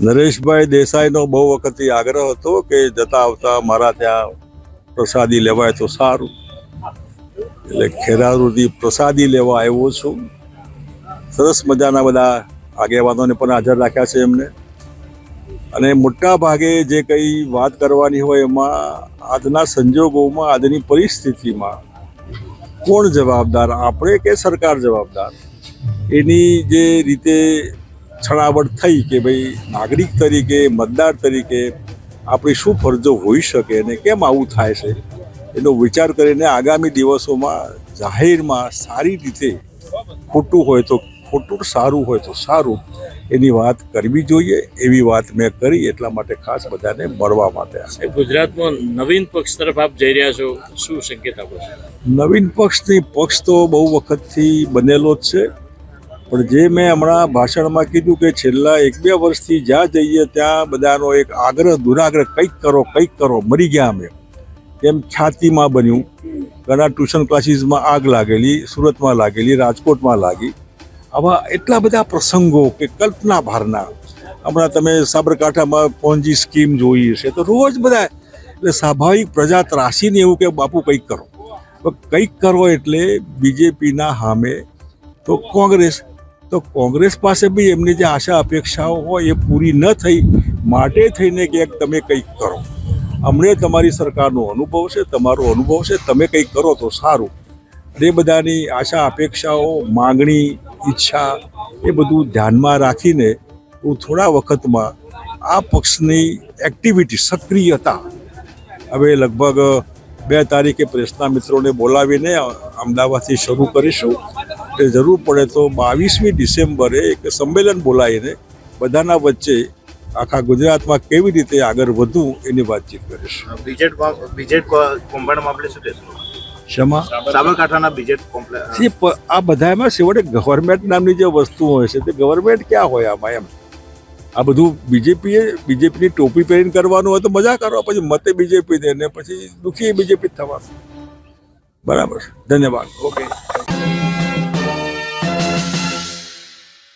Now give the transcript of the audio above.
નરેશભાઈ દેસાઈનો બહુ વખતથી આગ્રહ હતો કે જતા આવતા મારા ત્યાં પ્રસાદી લેવાય તો સારું. એટલે ખેરારુથી પ્રસાદી લેવા આવ્યો છું. સરસ મજાના બધા આગેવાનોને પણ હાજર રાખ્યા છે એમને. અને મોટા ભાગે જે કંઈ વાત કરવાની હોય એમાં આજના સંજોગોમાં, આજની પરિસ્થિતિમાં કોણ જવાબદાર? આપણે કે સરકાર જવાબદાર? એની જે રીતે છણાવટ થઈ કે ભાઈ નાગરિક તરીકે મતદાર તરીકે આપણી શું ફરજો હોઈ શકે અને કેમ આવું થાય છે એનો વિચાર કરીને આગામી દિવસોમાં જાહેરમાં સારી રીતે ખોટું હોય તો ખોટું સારું હોય તો સારું એની વાત કરવી જોઈએ. એવી વાત મેં કરી એટલા માટે ખાસ બધાને મળવા માટે. ગુજરાતમાં નવીન પક્ષ તરફ આપ જઈ રહ્યા છો શું સંકેત આપો છો? નવીન પક્ષની પક્ષ તો બહુ વખતથી બનેલો જ છે. પણ જે મેં હમણાં ભાષણમાં કીધું કે છેલ્લા એક બે વર્ષથી જ્યાં જઈએ ત્યાં બધાનો એક આગ્રહ, દુરાગ્રહ, કંઈક કરો કંઈક કરો, મરી ગયા અમે. એમ ખ્યાતિમાં બન્યું. ઘણા ટ્યુશન ક્લાસીસમાં આગ લાગેલી, સુરતમાં લાગેલી, રાજકોટમાં લાગી. આવા એટલા બધા પ્રસંગો કે કલ્પના ભારના હમણાં તમે સાબરકાંઠામાં પોંજી સ્કીમ જોઈ હશે તો રોજ બધા એટલે સ્વાભાવિક પ્રજા ત્રાસીને એવું કે, બાપુ, કંઈક કરો. કંઈક કરો એટલે બીજેપીના સામે તો કોંગ્રેસ તો કોંગ્રેસ પાસે બી એમની જે આશા અપેક્ષાઓ હોય એ પૂરી ન થઈ, માટે થઈને ક્યાંક તમે કંઈક કરો. અમને તમારી સરકારનો અનુભવ છે, તમારો અનુભવ છે, તમે કંઈક કરો તો સારું. એ બધાની આશા, અપેક્ષાઓ, માંગણી, ઈચ્છા એ બધું ધ્યાનમાં રાખીને હું થોડા વખતમાં આ પક્ષની એક્ટિવિટી, સક્રિયતા હવે લગભગ બે તારીખે પ્રેસના મિત્રોને બોલાવીને અમદાવાદથી શરૂ કરીશું. જરૂર પડે તો બાવીસમી ડિસેમ્બરે એક સંમેલન બોલાવીને બધાના વચ્ચે આખા ગુજરાતમાં કેવી રીતે આગળ વધવું એની વાતચીત કરીશું. બીજેટ બીજેટ કોમ્પાઉન્ડ આપણે શું કહેશું? ક્ષમા સાબરકાંઠાના બીજેટ આ બધામાં છેવટે ગવર્મેન્ટ નામની જે વસ્તુ હોય છે તે ગવર્મેન્ટ ક્યાં હોય આમાં એમ? આ બધું બીજેપીએ બીજેપીની ટોપી પહેરીને કરવાનું હોય તો મજા કરો પછી મતે બીજેપી દે ને પછી દુઃખી બીજેપી થવાનું. બરાબર? ધન્યવાદ. ઓકે